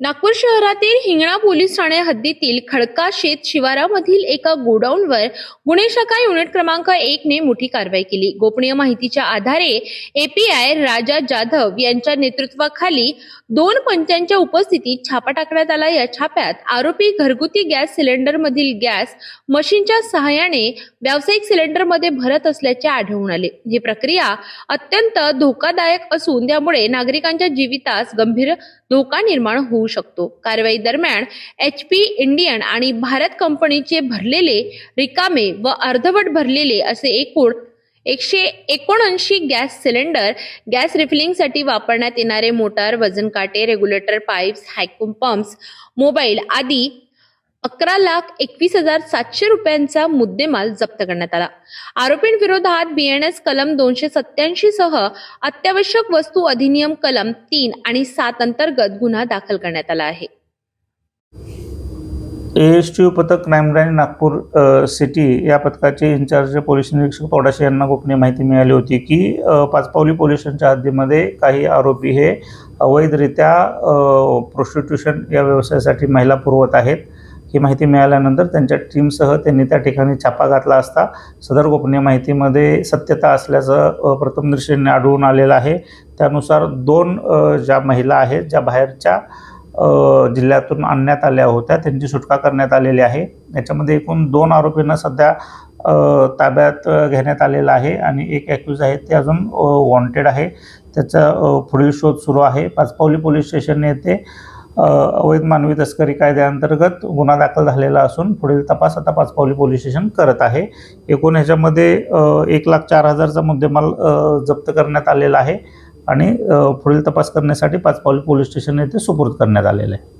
नागपूर शहरातील हिंगणा पोलीस ठाणे हद्दीतील खडका शेत शिवारामधील एका गोडाऊनवर गुन्हे शाखा युनिट क्रमांक एक ने मोठी कारवाई केली. गोपनीय माहितीच्या आधारे एपीआय राजा जाधव यांच्या नेतृत्वाखाली दोन पंचांच्या उपस्थितीत छापा टाकण्यात आला. या छाप्यात आरोपी घरगुती गॅस सिलेंडर मधील गॅस मशीनच्या सहाय्याने व्यावसायिक सिलेंडरमध्ये भरत असल्याचे आढळून आले. ही प्रक्रिया अत्यंत धोकादायक असून त्यामुळे नागरिकांच्या जीवितास गंभीर धोका निर्माण होऊ शकतो. कारवाई दरम्यान एच पी इंडियन आणि भारत कंपनीचे भरलेले रिकामे व अर्धवट भरलेले असे एकूण एकशे एकोणऐंशी गॅस सिलेंडर गॅस रिफिलिंगसाठी वापरण्यात येणारे मोटार वजन काटे रेग्युलेटर पाईप्स हॅकूम पंप्स मोबाईल आदी अकरा लाख एकवीस हजार सातशे रुपयांचा मुद्देमाल जप्त करण्यात आला. आरोपींविरोधात बीएनएस कलम दोनशे सत्याऐंशी सह अत्यावश्यक वस्तू अधिनियम कलम तीन आणि सात अंतर्गत गुन्हा दाखल करण्यात आला आहे. ए एस टी पथक क्राईम ब्रँच नागपूर सिटी या पथकाचे इन्चार्ज पोलीस निरीक्षक तोडाशे यांना गोपनीय माहिती मिळाली होती की पाचपावली पोलीस स्टेशनच्या हद्दीमध्ये काही आरोपी हे अवैधरित्या प्रोस्टिट्यूशन या व्यवसायासाठी महिला पुरवत आहेत. ही माहिती मिळाल्यानंतर त्यांच्या टीमसह त्यांनी त्या ठिकाणी छापा घातला असता. सदर गोपनीय माहितीमध्ये सत्यता असल्याचं अ, आढळून आलेलं आहे. त्यानुसार दोन ज्या महिला आहेत ज्या बाहेरच्या जिल्ह्यातून आणण्यात आल्या होत्या त्यांची सुटका करण्यात आलेली आहे. याच्यामध्ये एकूण दोन आरोपींना सध्या ताब्यात घेण्यात आलेलं आहे आणि एक ॲक्यूज आहे ते अजून वॉन्टेड आहे. त्याचा पुढील शोध सुरू आहे. पाचपावली पोलीस स्टेशन येथे अवैध मानवी तस्करी कायद्याअंतर्गत गुन्हा दाखल झालेला असून पुढील तपास आता पाचपावली पोलीस स्टेशन करत आहे. एकूण ह्याच्यामध्ये एक लाख चार हजारचा मुद्देमाल जप्त करण्यात आलेला आहे आणि पुढील तपास करण्यासाठी पाचपावली पोलीस स्टेशन येथे सुपूर्द करण्यात आलेलं आहे.